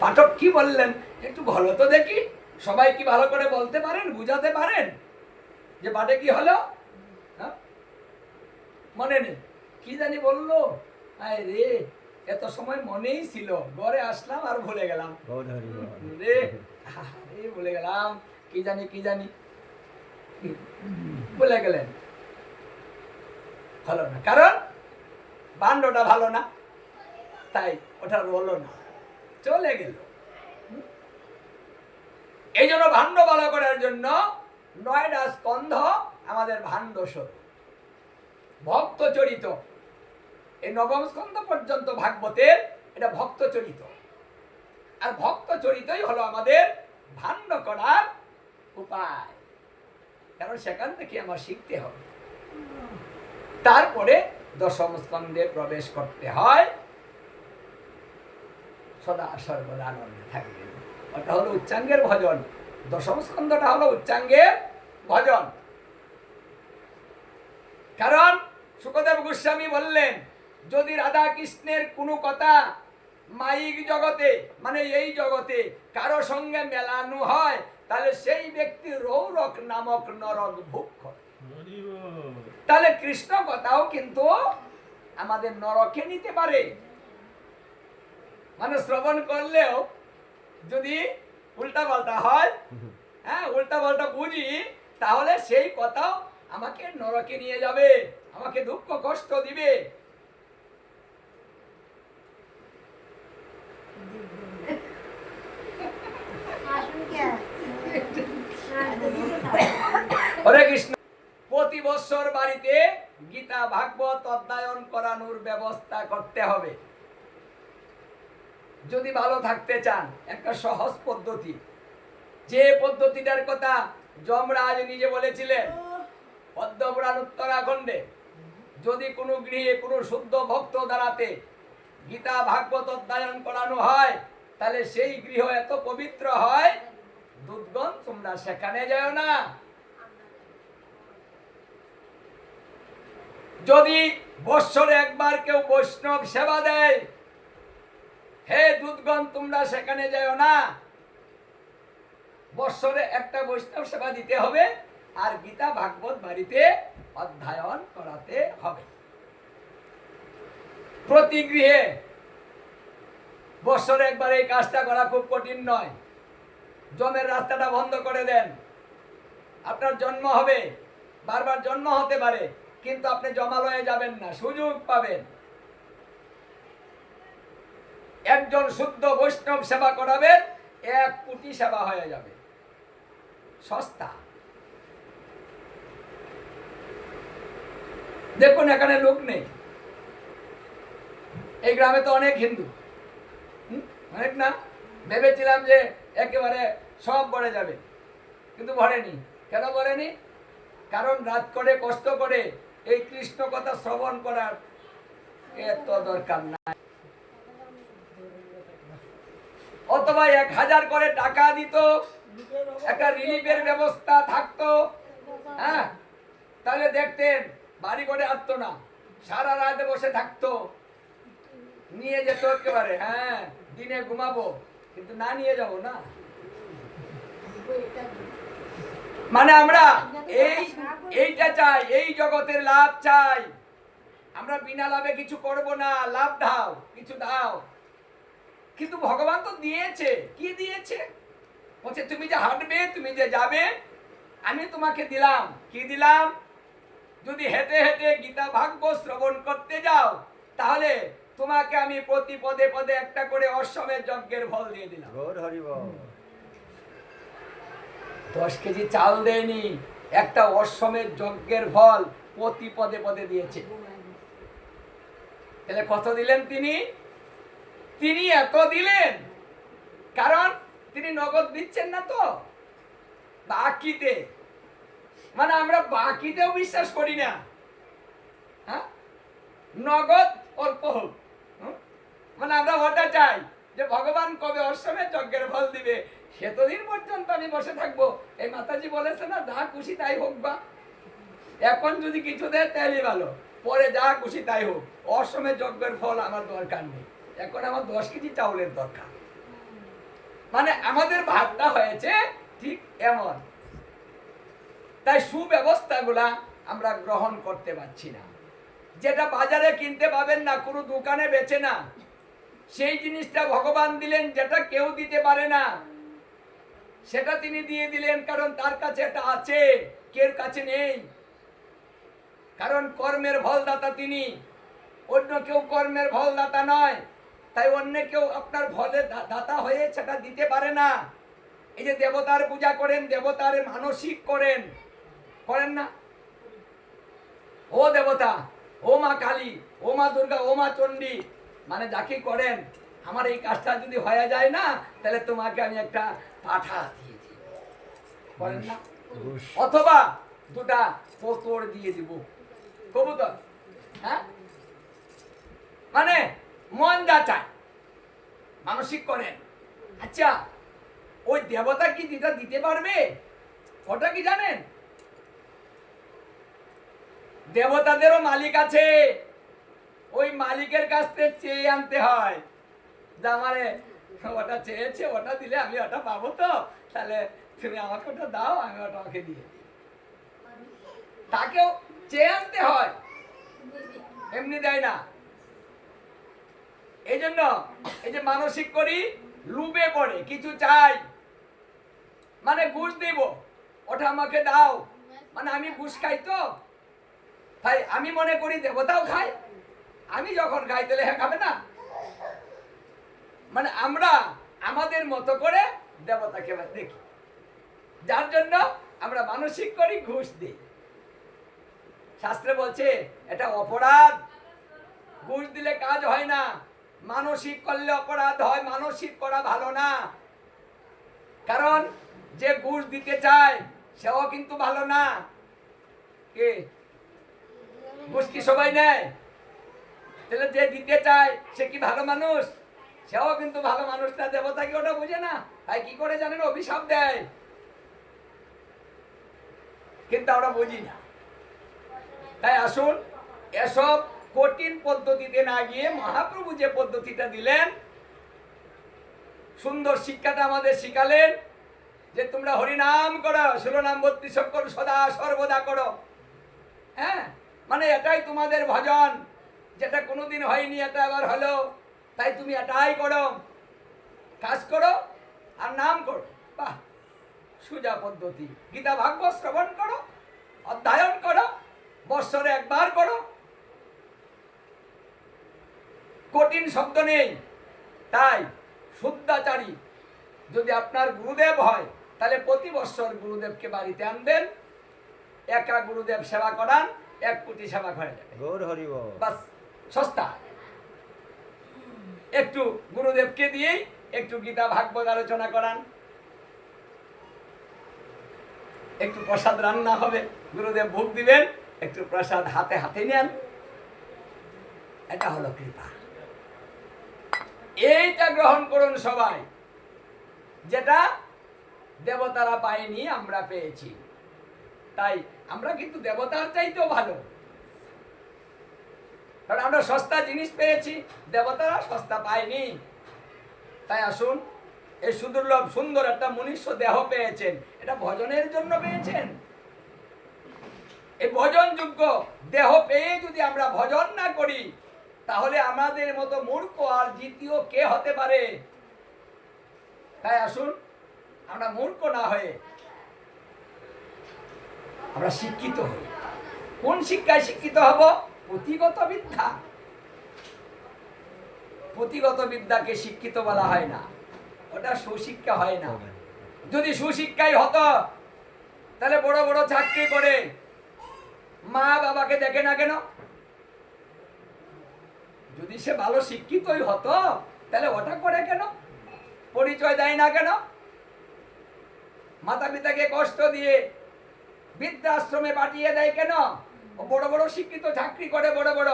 পাঠক কি বললেন? একটু ভালো তো দেখি সবাই কি ভালো করে বলতে পারেন বুঝাতে পারেন? যে পাঠে কি হলো? হ্যাঁ? মনে নেই। কি জানি বলল? আয় রে এত সময় মনেই ছিল। ঘরে আসলাম আর ভুলে গেলাম। রে ভুলে গেলাম। কি জানি কি জানি। ভুলে গেলেন। ভালো না। কারণ বান্ডটা ভালো না। তাই ওটা রলো না। চলে গেল। এই জন্য ভাণ্ড ভালো করার জন্য নয়টা স্কন্ধ আমাদের ভাণ্ড স্বরূপ। ভক্ত চরিত। এই নবম স্কন্ধ পর্যন্ত ভাগবতের এটা ভক্ত চরিত। আর ভক্ত চরিতই হলো আমাদের ভাণ্ড করার উপায়। কারণ সেখান থেকে আমার শিখতে হবে। তারপরে দশম স্কন্ধে প্রবেশ করতে হয়। সদা সর্বদা আনন্দে থাকবেন। ওটা হলো উচ্চাঙ্গের ভজন। দশম স্কন্ধটা হলো উচ্চাঙ্গের ভজন। কারণ সুখদেব গোস্বামী বললেন যদি রাধা কৃষ্ণের কোনো কথা মাইক জগতে মানে এই জগতে কারও সঙ্গে মেলানো হয় তাহলে সেই ব্যক্তি রৌরক নামক নরক ভোগ করে। তাহলে কৃষ্ণ কথাও কিন্তু আমাদের নরকে নিতে পারে। মানে শ্রবণ করলেও যদি উল্টা পাল্টা হয় হ্যাঁ উল্টা পাল্টা বুঝি তাহলে সেই কথাও আমাকে নরকে নিয়ে যাবে আমাকে দুঃখ কষ্ট দিবে। হরে কৃষ্ণ। প্রতি বছর বাড়িতে গীতা ভাগবত অধ্যয়ন করানোর ব্যবস্থা করতে হবে। যদি ভালো থাকতে চান, একটা সহজ পদ্ধতি। যে পদ্ধতিটার কথা যমরাজ নিজে বলেছিলেন, পদ্মপুরাণ উত্তরাখণ্ডে যদি কোনো গৃহে কোনো শুদ্ধ ভক্ত দ্বারাতে গীতা ভাগবত অধ্যয়ন করানো হয়, তাহলে সেই গৃহ এত পবিত্র হয়, দুধগণ তোমরা সেখানে যাও না। যদি বৎসরে একবার কেউ বৈষ্ণব সেবা দেয় হে দুধগণ তোমরা সেখানে যাও না। বৎসরে একটা বৈষ্ণব সেবা দিতে হবে আর গীতা ভাগবত বাড়িতে অধ্যয়ন করাতে হবে। প্রতি গৃহে বৎসরে একবার এই কাজটা করা খুব কঠিন নয়। জমের রাস্তাটা বন্ধ করে দেন। আপনার জন্ম হবে, বারবার জন্ম হতে পারে, কিন্তু আপনি জমালয়ে যাবেন না, সুযোগ পাবেন। একজন শুদ্ধ বৈষ্ণব সেবা করাবেন, এক কোটি সেবা হয়ে যাবে। সস্তা। দেখুন, এখানে লোক নেই। এই গ্রামে তো অনেক হিন্দু? অনেক না? ভেবেছিলাম যে একেবারে সব ভরে যাবে। কিন্তু ভরেনি কেন ভরেনি কারণ রাত করে, কষ্ট করে এই কৃষ্ণ কথা শ্রবণ করার এত দরকার নাই। অথবা এক হাজার করে টাকা দিত, একটা রিলিফের ব্যবস্থা থাকতো। হ্যাঁ? তাহলে দেখতেন, বাড়ি করে আসতো না, সারা রাতে বসে থাকতো। নিয়ে যেত একেবারে হ্যাঁ দিনে ঘুমাবো, কিন্তু না নিয়ে যাব না। মানে আমরা এই, এইটা চাই, এই জগতের লাভ চাই। আমরা বিনা লাভে কিছু করব না, লাভ দাও, কিছু দাও। কিন্তু ভগবান তো দিয়েছে। কি দিয়েছে? বলছে তুমি যে হাঁটবে তুমি যে যাবে আমি তোমাকে দিলাম। কি দিলাম? যদি হেঁটে হেঁটে গীতা ভাগ্য শ্রবণ করতে যাও তাহলে তোমাকে আমি প্রতি পদে পদে একটা করে অশ্বমের যজ্ঞের ফল দিয়ে দিলাম। গৌর হরি বল। দশ কেজি চাল দেয়নি একটা অশ্বমের যজ্ঞের ফল প্রতি পদে পদে দিয়েছে। তাহলে কত দিলেন তিনি? তিনি এত দিলেন? কারণ তিনি নগদ দিচ্ছেন না তো। বাকিতে। মানে আমরা বাকিতেও বিশ্বাস করি না। হ্যাঁ? নগদ অল্প হোক? মানে আমরা ওটা চাই যে ভগবান কবে অশ্বমের যজ্ঞের ফল দিবে, সেতদিন পর্যন্ত আমি বসে থাকব। এই মাতাজি বলেছে না, যা খুশি তাই হোক বা। এখন যদি কিছু দেয় তাহলে ভালো। পরে যা খুশি তাই হোক। অসমে যজ্ঞের ফল আমার দরকার নেই। এখন আমার দশ কেজি চাউলের দরকার। মানে আমাদের ভাবটা হয়েছে ঠিক এমন। তাই সুব্যবস্থাগুলা আমরা গ্রহণ করতে পারছি না। যেটা বাজারে কিনতে পাবেন না, কোনো দোকানে বেচে না। সেই জিনিসটা ভগবান দিলেন যেটা কেউ দিতে পারে না। সেটা তিনি দিয়ে দিলেন কারণ তার কাছে এটা আছে কেউ কাছে নেই। কারণ কর্মের ফলদাতা তিনি। অন্য কেউ কর্মের ফলদাতা নয়। তাই অন্য কেউ আপনার ফলের দাতা হয়ে সেটা দিতে পারে না। এই যে দেবতার পূজা করেন দেবতার মানসিক করেন করেন না? ও দেবতা ও মা কালী ও মা দুর্গা ও মা চণ্ডী মানে যাকে করেন আমার এই কাজটা যদি হয়ে যায় না তাহলে তোমাকে আমি একটা পাঠা দিয়ে দিব। করেন না? অথবা দুটা পোতর দিয়ে দিব। কবুতর হ্যাঁ? মানে মন যা চায় মানসিক করেন। আচ্ছা ওই দেবতা কি দিটা দিতে পারবে? ওটা কি জানেন? দেবতাদেরও মালিক আছে। ওই মালিকের কাছ থেকে চেয়ে আনতে হয়। মানে ওটা চেয়েছে, ওটা দিলে আমি ওটা পাবো তো। তাহলে তুমি আমাকে ওটা দাও, আমি ওটা আমাকে দিয়ে দিই। তাকেও চেয়ে আনতে হয়। এমনি দেয় না। এই জন্য এই যে মানসিক করি, লুবে পড়ে, কিছু চাই। মানে ঘুষ দিব, ওটা আমাকে দাও। মানে আমি ঘুষ খাই তো? তাই আমি মনে করি দেবতাও খায়। আমি যখন খাই, তাহলে হ্যাঁ খাবে না? মানে আমরা আমাদের মতো করে দেবতাকে দেখি। যার জন্য আমরা মানসিক করি, ঘুষ দিই। শাস্ত্রে বলছে, এটা অপরাধ। ঘুষ দিলে কাজ হয় না। মানসিক করলে অপরাধ হয়, মানসিক করা ভালো না। কারণ যে ঘুষ দিতে চায়, সেও কিন্তু ভালো না। কে? ঘুষ কি সবাই নেয়? তাহলে যে দিতে চায়, সে কি ভালো মানুষ? সেও কিন্তু ভালো মানুষ না, দেবতা কি ওটা বুঝে না? তাই কি করে জানেন? অভিশাপ দেয়। কিন্তু আমরা বুঝি না। তাই আসুন, এসব কঠিন পদ্ধতিতে না গিয়ে মহাপ্রভু যে পদ্ধতিটা দিলেন, সুন্দর শিক্ষাটা আমাদের শিখালেন যে তোমরা হরিনাম করো, শিরোনাম বত্রিশ করো সদা সর্বদা করো। হ্যাঁ মানে এটাই তোমাদের ভজন। যেটা কোনোদিন হয়নি, এটা আবার হলো, তাই তুমি এটাই করো। কাজ করো আর নাম করো। বাহ, সুজা পদ্ধতি। গীতা ভাগবত শ্রবণ করো, অধ্যয়ন করো, বৎসরে একবার করো। কঠিন শব্দ নেই। তাই শুদ্ধাচারী যদি আপনার গুরুদেব হয় তাহলে প্রতি বৎসর গুরুদেবকে বাড়িতে আনবেন। একা গুরুদেব সেবা করান এক কোটি সেবা করে যাবে। গৌর বাস সস্তা। একটু গুরুদেবকে দিয়েই একটু গীতা ভাগবত আলোচনা করান। একটু প্রসাদ রান্না হবে গুরুদেব ভোগ দিবেন একটু প্রসাদ হাতে হাতে নেন। এটা হলো কৃপা। এইটা গ্রহণ করুন সবাই। যেটা দেবতারা পায়নি, আমরা পেয়েছি। তাই আমরা কিন্তু দেবতার চাইতেও ভালো। কারণ আমরা সস্তা জিনিস পেয়েছি, দেবতারা সস্তা পায়নি। তাই আসুন, এই সুদুর্লভ সুন্দর একটা মনুষ্য দেহ পেয়েছেন। এটা ভজনের জন্য পেয়েছেন। এই ভজনযোগ্য দেহ পেয়ে যদি আমরা ভজন না করি তাহলে আমাদের মতো মূর্খ আর দ্বিতীয় কে হতে পারে? তাই আসুন, আমরা মূর্খ না হয়ে আমরা শিক্ষিত হই। কোন শিক্ষায় শিক্ষিত হব? পুঁথিগত বিদ্যা। পুঁথিগত বিদ্যাকে শিক্ষিত বলা হয় না। ওটা সুশিক্ষা হয় না। যদি সুশিক্ষাই হতো, তাহলে বড় বড় চাকরি করে মা বাবাকে দেখে না কেন? যদি সে ভালো শিক্ষিতই হতো, তাহলে ওটা করে কেন? পরিচয় দেয় না কেন? মাতা পিতাকে কষ্ট দিয়ে বৃদ্ধাশ্রমে পাঠিয়ে দেয় কেন? বড় বড় শিক্ষিত, চাকরি করে বড় বড়।